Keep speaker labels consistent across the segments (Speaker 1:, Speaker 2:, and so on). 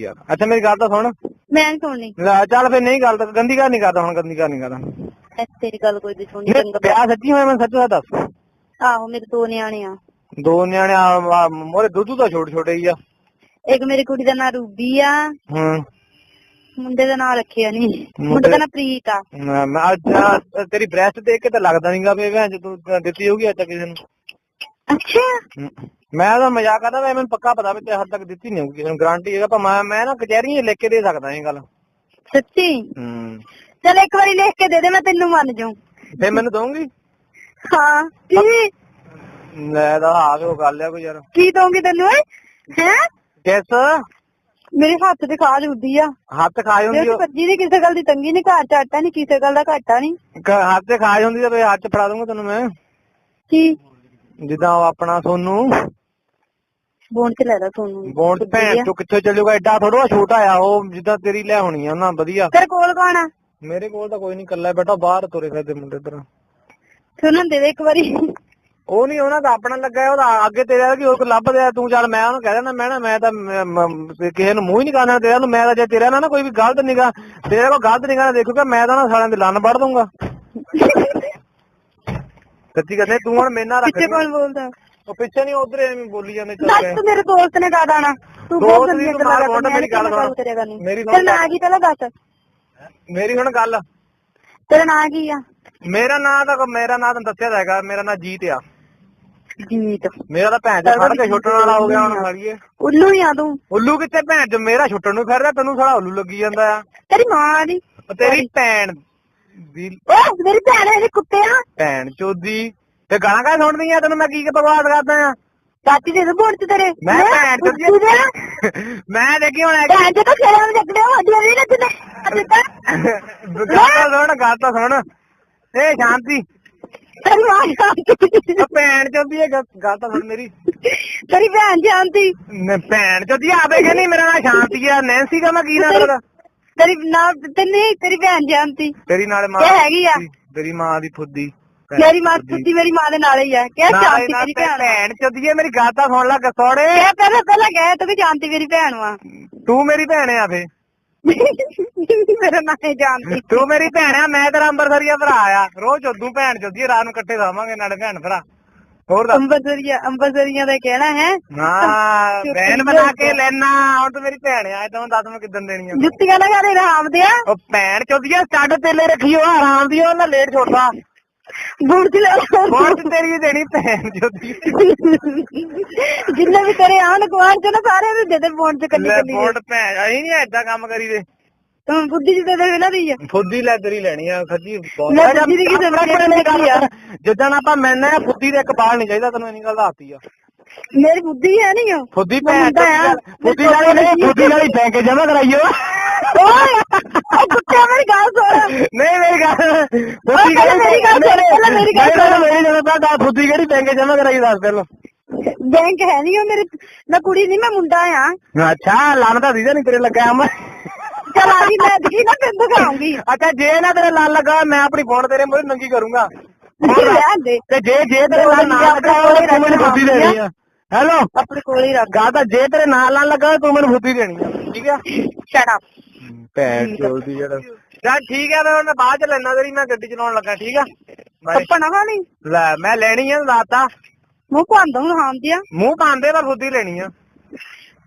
Speaker 1: ਯਾਰ ਅੱਛਾ ਮੇਰੀ ਗੱਲ ਤਾਂ ਸੁਣ।
Speaker 2: ਮੈਂ ਨੀ ਸੁਣਨੀ।
Speaker 1: ਲੈ ਚੱਲ ਫੇ ਨਹੀਂ ਗੱਲ ਤਾਂ ਗੰਦੀ ਗੱਲ ਨਹੀਂ ਕਰਦਾ ਹੁਣ ਗੰਦੀ ਗੱਲ ਨਹੀਂ ਕਰਦਾ
Speaker 2: ਐ ਤੇਰੀ ਗੱਲ ਕੋਈ ਨਹੀਂ ਸੁਣਨੀ
Speaker 1: ਨਹੀਂ,
Speaker 2: ਚੰਗਾ
Speaker 1: ਵਿਆਹ ਸੱਚੀ ਹੋਇਆ ਮੈਂ ਸੱਚੋ ਦੱਸ।
Speaker 2: ਆਹੋ ਮੇਰੇ ਦੋ ਨਿਆਣੇ ਆ।
Speaker 1: ਦੋ ਨਿਆਣੇ ਮੋਰੇ ਦੁੱਧੂ ਤਾਂ ਛੋਟੇ ਛੋਟੇ ਹੀ ਆ।
Speaker 2: ਇੱਕ ਮੇਰੀ ਕੁੜੀ ਦਾ ਨਾਂ ਰੂਬੀ ਆ।
Speaker 1: ਹੂੰ।
Speaker 2: ਮੁੰਡੇ ਦਾ ਨਾਂ ਰੱਖਿਆ ਨਹੀਂ
Speaker 1: ਮੁੰਡੇ-
Speaker 2: ਦਾ ਨਾਂ ਪ੍ਰੀਤ ਆ।
Speaker 1: ਮੈਂ ਮੈਂ ਅੱਜ ਆਹ ਤੇਰੀ ਬ੍ਰੈਸਟ ਦੇਖ ਕੇ ਤਾਂ ਲੱਗਦਾ ਨਹੀਂਗਾ ਵੀ ਭੈਣ ਚ ਤੂੰ ਦਿੱਤੀ ਹੋਊਗੀ ਅੱਜ ਤੱਕ ਕਿਸੇ ਨੂੰ।
Speaker 2: ਅੱਛਾ।
Speaker 1: ਮੈਂ ਤਾਂ ਮਜ਼ਾਕ ਕਰਦਾ ਵੈ ਮੈਨੂੰ ਪੱਕਾ ਪਤਾ ਵੀ ਤੇ ਹੱਦ ਤੱਕ ਦਿੱਤੀ ਨਹੀਂ ਹੋਊਗੀ ਕਿਸੇ ਨੂੰ ਗਾਰੰਟੀ ਹੈਗਾ ਪਰ ਮੈਂ ਮੈਂ ਨਾ ਕਚਹਿਰੀਆਂ 'ਚ ਲਿਖ ਕੇ ਦੇ ਸਕਦਾ ਇਹ ਗੱਲ।
Speaker 2: ਸੱਚੀ?
Speaker 1: ਹੂੰ।
Speaker 2: ਚਲ ਇੱਕ ਵਾਰੀ ਲਿਖ ਕੇ ਦੇ ਦੇ ਮੈਂ ਤੈਨੂੰ ਮੰਨ ਜਾਉ
Speaker 1: ਫੇ ਮੈਨੂੰ ਦਊਂਗੀ?
Speaker 2: ਹਾਂ। ਕੀ?
Speaker 1: ਲੈ ਦਾ ਆ ਕੇ ਉਹ ਗੱਲ ਆ ਕੋਈ ਯਾਰ।
Speaker 2: ਕੀ ਦਊਂਗੀ ਤੈਨੂੰ ਹੈ? ਹੈ?
Speaker 1: ਕਿਸ?
Speaker 2: ਮੇਰੇ ਹੱਥ ਤੇ ਖਾਜ ਉੱਡੀ ਆ।
Speaker 1: ਹੱਥ ਖਾਈ ਹੁੰਦੀ ਉਹ-
Speaker 2: ਸੱਜੀ ਦੀ ਕਿਸੇ ਗੱਲ ਦੀ ਤੰਗੀ ਨਹੀਂ ਘਰ ਚ ਆਟਾ ਨਹੀਂ ਕਿਸੇ ਗੱਲ ਦਾ ਘਾਟਾ ਨਹੀਂ
Speaker 1: ਹੱਥ ਤੇ ਖਾਈ ਹੁੰਦੀ ਤਾਂ ਫੇ ਹੱਥ ਫੜਾ ਦੂੰਗਾ ਤੈਨੂੰ ਮੈਂ।
Speaker 2: ਕੀ?
Speaker 1: ਜਿੱਦਾਂ ਉਹ ਆਪਣਾ ਸੋਨੂੰ?
Speaker 2: ਬੋਨ ਚ ਲੈ ਲੈ ਸੋਨੂੰ।
Speaker 1: ਬੋਂਡ ਭੈਣ ਚੋਂ ਕਿੱਥੇ ਚੱਲੂਗਾ? ਐਡਾ ਥੋੜਾ ਛੋਟਾ ਆ ਉਹ ਜਿੱਦਾਂ ਤੇਰੀ ਲੈ ਹੋਣੀ ਆ ਉਹਨਾਂ ਵਧੀਆ।
Speaker 2: ਤੇਰੇ ਕੋਲ ਕੌਣ ਆ?
Speaker 1: ਮੇਰੇ ਕੋਲ ਤਾਂ ਕੋਈ ਨਹੀਂ ਕੱਲਾ ਬੈਠਾ ਬਾਹਰ ਤੁਰੇ ਫਿਰਦੇ ਮੁੰਡੇ ਇਧਰ।
Speaker 2: ਫਿਰ ਉਹਨਾਂ ਨੂੰ ਦੇ ਦੇ ਇੱਕ ਵਾਰੀ।
Speaker 1: ਉਹ ਨਹੀਂ ਉਹਨਾਂ ਦਾ ਆਪਣਾ ਲੱਗਾ ਉਹਦਾ ਅੱਗੇ ਤੇਰੇ ਦਾ ਕੀ ਉਹ ਲੱਭਦੇ ਆ ਤੂੰ ਚੱਲ ਮੈਂ ਉਹਨੂੰ ਕਹਿ ਦੇਣਾ ਮੈਂ ਨਾ ਮੈਂ ਤਾਂ ਕਿਸੇ ਨੂੰ ਮੂੰਹ ਹੀ ਨਹੀਂ ਕਰਨਾ ਤੇਰਾ ਨੂੰ ਮੈਂ ਤਾਂ ਜੇ ਤੇਰਾ ਨਾ ਨਾ ਕੋਈ ਵੀ ਗਲਤ ਨਿਗਾ ਤੇਰੇ ਕੋਲ ਗਲਤ ਨਿਗਾ ਦੇਖੂਗਾ ਮੈਂ ਤਾਂ ਨਾ ਸਾਲਿਆਂ ਦੇ ਲੰਨ ਵੜ ਦੂੰਗਾ ਸੱਚੀ ਕਹਿੰਦੇ ਤੂੰ ਹੁਣ ਮੇਰੇ ਨਾਲ ਰੱਖ
Speaker 2: ਪਿੱਛੇ ਕੌਣ ਬੋਲਦਾ?
Speaker 1: ਉਹ ਪਿੱਛੇ ਨਹੀਂ ਉਧਰ ਐਵੇਂ ਬੋਲੀ ਜਾਂਦੇ ਚੱਲ
Speaker 2: ਦੱਸ। ਤੂੰ ਮੇਰੇ ਦੋਸਤ ਨੇ ਕਾ ਦਾਣਾ ਤੂੰ ਬਹੁਤ ਗੰਦੀਆਂ ਗੱਲਾਂ ਕਰਦਾ
Speaker 1: ਮੇਰੀ ਗੱਲ ਸੁਣ। ਮੇਰੀ ਸੁਣ।
Speaker 2: ਨਾਂ ਕੀ ਪਹਿਲਾਂ ਦੱਸ।
Speaker 1: ਮੇਰੀ ਹੁਣ ਗੱਲ।
Speaker 2: ਤੇਰਾ ਨਾਂ ਕੀ ਆ?
Speaker 1: ਮੇਰਾ ਨਾਂ ਤਾਂ ਮੇਰਾ ਨਾਂ ਤਾਂ ਦੱਸਿਆ ਤਾਂ ਹੈਗਾ ਮੇਰਾ ਨਾਂ ਜੀਤ ਆ।
Speaker 2: ਜੀਤ।
Speaker 1: ਮੇਰਾ ਤਾਂ ਭੈਣ ਚ ਫੜ ਕੇ ਛੁੱਟਣ ਵਾਲਾ ਹੋ ਗਿਆ ਹੁਣ ਫੜੀਏ
Speaker 2: ਉੱਲੂ ਹੀ ਆ ਤੂੰ।
Speaker 1: ਉੱਲੂ ਕਿੱਥੇ ਭੈਣ ਚ ਮੇਰਾ ਛੁੱਟਣ ਨੂੰ ਫਿਰਦਾ ਤੈਨੂੰ ਸਾਲਾ ਉੱਲੂ ਲੱਗੀ ਜਾਂਦਾ ਆ।
Speaker 2: ਤੇਰੀ ਮਾਂ ਦੀ
Speaker 1: ਤੇਰੀ ਭੈਣ ਦੀ
Speaker 2: ਓ ਮੇਰੀ ਭੈਣ ਹੈ ਕੁੱਤੇ ਆ।
Speaker 1: ਭੈਣ ਚੋਦੀ। ਤੇ ਗਾਲਾਂ ਕਾਹ ਸੁਣਦੀ ਆ ਤੈਨੂੰ ਮੈਂ ਕੀ ਬਕਵਾਸ ਕਰਦਾ ਆ?
Speaker 2: ਚਾਚੀ ਦੇ ਬੋੜ ਚ ਤੇਰੇ।
Speaker 1: ਮੈਂ ਭੈਣ ਚੋਦੀ ਮੈਂ ਦੇਖੀ ਹੁਣ
Speaker 2: ਭੈਣ ਚ ਤਾਂ ਖੇੜਾ ਵਿੱਚ ਹੋ ਨਹੀਂ
Speaker 1: ਸੁਣ ਏ ਸ਼ਾਂਤੀ।
Speaker 2: ਤੇਰੀ ਮਾਂ
Speaker 1: ਭੈਣ ਚੋਦੀ ਇਹ ਗੱਲ ਤਾਂ ਸੁਣ ਮੇਰੀ।
Speaker 2: ਤੇਰੀ ਭੈਣ ਜਾਣਦੀ
Speaker 1: ਨ- ਭੈਣ ਚੋਦੀ ਆਵੇ ਕਿ ਨਹੀਂ ਮੇਰਾ ਨਾਂ ਸ਼ਾਂਤੀ ਆ। ਨੈਂਸੀ ਦਾ ਮੈਂ ਕੀ ਨਾਂ ਤੇਰਾ
Speaker 2: ਤੇਰੀ ਨਾ ਤੇ ਨਹੀਂ ਤੇਰੀ ਭੈਣ ਜਾਣਦੀ।
Speaker 1: ਤੇਰੀ ਨਾਲੇ ਮਾਂ
Speaker 2: ਇਹ ਹੈਗੀ ਆ।
Speaker 1: ਤੇਰੀ ਮਾਂ ਦੀ ਫੁੱਦੀ
Speaker 2: ਮੇਰੀ ਮਾਂ ਸੁੱਤੀ ਮੇਰੀ ਮਾਂ ਦੇ ਨਾਲ ਹੀ ਆ। ਜਾਣਦੀ
Speaker 1: ਨਾਲ
Speaker 2: ਤੇਰੀ ਭੈਣ
Speaker 1: ਭੈਣ ਚੋਦੀ ਮੇਰੀ ਗੱਲ ਤਾਂ ਸੁਣ ਲੈ ਗਸੋੜੇ
Speaker 2: ਕਿਆ ਪਹਿਲਾਂ ਪਹਿਲਾਂ ਕਹਿ ਤੂੰ ਵੀ ਜਾਣਦੀ ਮੇਰੀ ਭੈਣ ਵਾ।
Speaker 1: ਤੂੰ ਮੇਰੀ ਭੈਣ ਆ ਫੇ।
Speaker 2: ਮੇਰਾ ਨਾਂ ਹੈ ਜਾਣਦੀ।
Speaker 1: ਤੂੰ ਮੇਰੀ ਭੈਣ ਆ ਮੈਂ ਤੇਰਾ ਅੰਬਰਸਰੀਆ ਭਰਾ ਆ। ਰੋਜ਼ ਚੋਦੂ ਭੈਣ ਚੋਦੀ ਰਾਤ ਨੂੰ ਇਕੱਠੇ ਖਾਵਾਂਗੇ ਨਾਲੇ ਭੈਣ ਭਰਾ। ਹੋਰ ਦੱਸ।
Speaker 2: ਅੰਬਰਸਰੀਆ ਅੰਬਰਸਰੀਆ ਦਾ ਕਹਿਣਾ ਹੈ।
Speaker 1: ਹਾਂ ਭੈਣ ਬਣਾ ਕੇ ਲੈਣਾ ਹੁਣ ਤੂੰ ਮੇਰੀ ਭੈਣ ਆ ਤੈਨੂੰ ਦੱਸ ਮੈਂ ਕਿੱਦਣ ਦੇਣੀ ਆ।
Speaker 2: ਜੁੱਤੀਆਂ ਲਗਾ ਦੇ ਰਾਮ ਦਿਆ।
Speaker 1: ਉਹ ਭੈਣ ਚੋਦੀਆ ਸਟੱਡ ਤੇਲੇ ਰੱਖੀਓ ਆਰਾਮ ਦੀ ਉਹਨਾਂ ਲੇਟ
Speaker 2: ਬੁੜ ਚ ਲੈ
Speaker 1: ਬਹੁਤ ਤੇਰੀ ਦੇਣੀ ਭੈਣ ਚੋਦੀ
Speaker 2: ਜਿੰਨੇ ਵੀ ਤੇਰੇ ਆਣ ਗਵਾਨ ਚ ਨਾ ਸਾਰੇ ਨੂੰ ਦੇ ਦੇ ਫੋਨ ਚ ਕੱਲੀ
Speaker 1: ਲੈ
Speaker 2: ਕੱਲੀ
Speaker 1: ਬੋਟ ਭੈਣ ਅਸੀਂ ਨਹੀਂ ਏਦਾਂ ਕੰਮ ਕਰੀਦੇ।
Speaker 2: ਤੂੰ ਬੁੱਧੀ ਚ ਦੇ ਦੇ ਇਹਨਾਂ ਦੀ ਆ।
Speaker 1: ਫੁੱਦੀ ਲੈ ਤੇਰੀ ਲੈਣੀ ਆ ਸੱਚੀ
Speaker 2: ਦੀ ਹੈ, ਆ।
Speaker 1: ਜਿੱਦਣ ਆਪਾਂ ਮਿਲਣਾ ਆ ਫੁੱਦੀ ਦੇ ਇੱਕ ਬਾਲ ਨਹੀਂ ਚਾਹੀਦਾ ਤੈਨੂੰ ਇੰਨੀ ਗੱਲ ਦੱਸਤੀ ਆ।
Speaker 2: ਮੇਰੀ ਬੁੱਧੀ ਹੈ ਨਹੀਂ ਉਹ
Speaker 1: ਫੁੱਦੀ ਭੈਣ
Speaker 2: ਆ।
Speaker 1: ਫੁੱਦੀ ਵਾਲੀ ਨਹੀਂ ਫੁੱਦੀ ਵਾਲੀ ਬੈਂਕ ਜਮਾ ਕਰਾਈਓ
Speaker 2: ਓਏ ਉਹ ਕੁੱਤੇ ਮੇਰੀ ਗੱਲ ਸੁਣ।
Speaker 1: ਨਹੀਂ ਮੇਰੀ ਗੱਲ ਫੁੱਦੀ
Speaker 2: ਪਹਿਲਾਂ ਮੇਰੀ ਗੱਲ ਸੁਣ, ਪਹਿਲਾਂ ਮੇਰੀ ਗੱਲ ਸੁਣ।
Speaker 1: ਮੇਰੀ ਜਦੋਂ ਤਾਂ ਫੁੱਦੀ ਕਿਹੜੀ ਬੈਂਕ ਜਮਾ ਕਰਾਈ ਦੱਸ ਪਹਿਲਾਂ।
Speaker 2: ਬੈਂਕ ਹੈ ਨਹੀਂ ਉਹ ਮੇਰੇ ਮੈਂ ਕੁੜੀ ਨਹੀਂ ਮੈਂ ਮੁੰਡਾ ਆ।
Speaker 1: ਅੱਛਾ ਲਾਣ ਤਾਂ ਦੀਦਾ ਨਹੀਂ ਤੇਰੇ ਲੱਗਾ ਮੈਂ।
Speaker 2: ਚਲ ਆ ਮੈਂ ਅੱਜ ਨਾ ਤੈਨੂੰ ਦਿਖਾਉਂਗੀ।
Speaker 1: ਅੱਛਾ ਜੇ ਨਾ ਤੇਰੇ ਲਾਲ ਲੱਗਾ ਮੈਂ ਆਪਣੀ ਫੋਨ ਤੇਰੇ ਮੂਹਰੇ ਨੰਗੀ ਕਰੂੰਗਾ।
Speaker 2: ਰਹਿਣ ਦੇ।
Speaker 1: ਤੇ ਜੇ ਜੇ ਤੇਰੇ ਨਾਲ ਨਾ ਲੱਗਾ ਹੋਵੇ ਤੂੰ ਮੈਨੂੰ ਫੁੱਦੀ ਦੇਣੀ ਆ। ਹੈਲੋ?
Speaker 2: ਆਪਣੇ ਕੋਲ ਹੀ ਰੱਖ।
Speaker 1: ਗਾ ਤਾਂ ਜੇ ਤੇਰੇ ਨਾਲ ਨਾਲ ਲੱਗਾ ਤੂੰ ਮੈਨੂੰ ਫੁੱਦੀ ਦੇਣੀ ਆ। ਠੀਕ ਆ?
Speaker 2: Shut up.
Speaker 1: ਭੈਣ ਚੋਲਦੀ ਜਿਹੜਾ। ਚੱਲ ਠੀਕ ਆ ਮੈਂ ਹੁਣ ਬਾਅਦ ਚ ਲੈਣਾ ਤੇਰੀ ਮੈਂ ਗੱਡੀ ਚਲਾਉਣ ਲੱਗਾ ਠੀਕ ਆ?
Speaker 2: ਪੱਪਣਾ ਵਾਲੀ
Speaker 1: ਲੈ ਮੈਂ ਲੈਣੀ ਆ ਲਾਤਾ
Speaker 2: ਮੂੰਹ ਭਾਂਦਾ ਹੁਣ ਹਾਂ ਦਿਆ
Speaker 1: ਮੂੰਹ ਪਾਉਂਦੇ ਪਰ ਫੁੱਦੀ ਲੈਣੀ ਆ।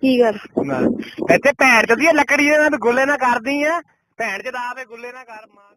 Speaker 2: ਕੀ ਗੱਲ?
Speaker 1: ਲੈ, ਇੱਥੇ ਭੈਣ ਚੋਦੀ ਲੱਕੜੀ ਦੇ ਨਾਲ ਗੁੱਲੇ ਨਾ ਕਰਦੀ ਆ। ਭੈਣ ਚ ਦਾ ਆਵੇ ਗੁੱਲੇ ਨਾ ਕਰ ਮਾਂ।